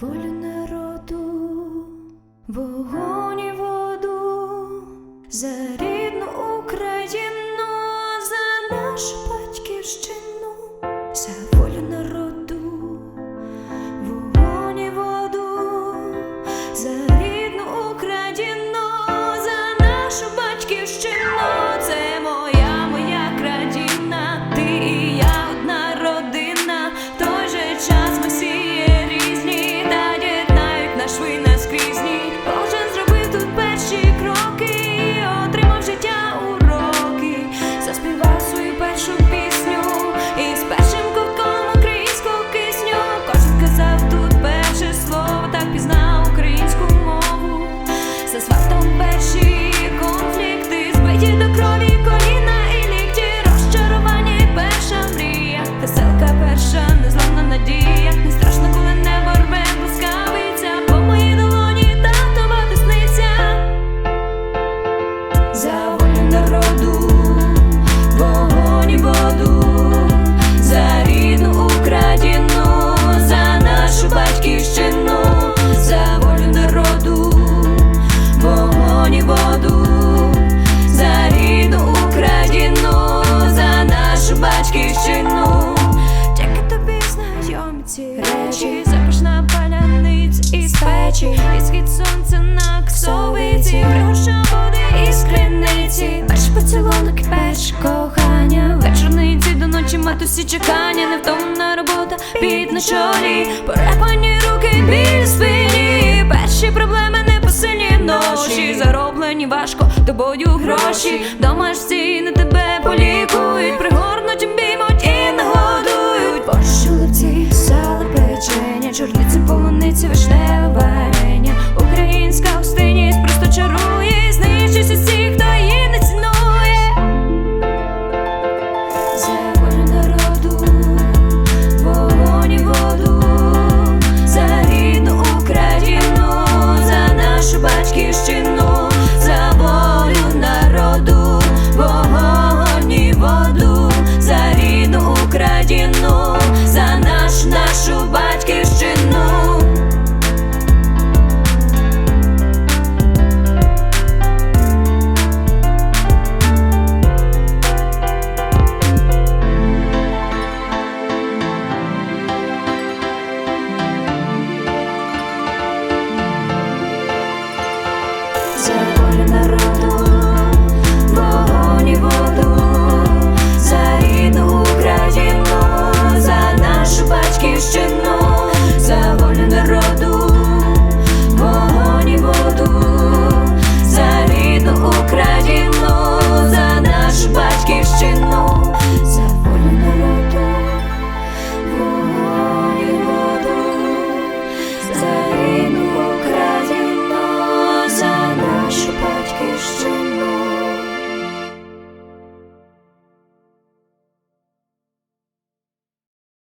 волю народу, вогонь і воду, за рідну Україну, за нашу батьківщину. матусі чекання, невтомна робота під на чолі, порепані руки біль спині, перші проблеми не посильні ноші, зароблені важко тобою гроші, дома ж ціни тебе полікують, пригорнуть, бімуть і нагодують. Пошулиці, сало, печення, чорниці, полуниці, вишневе.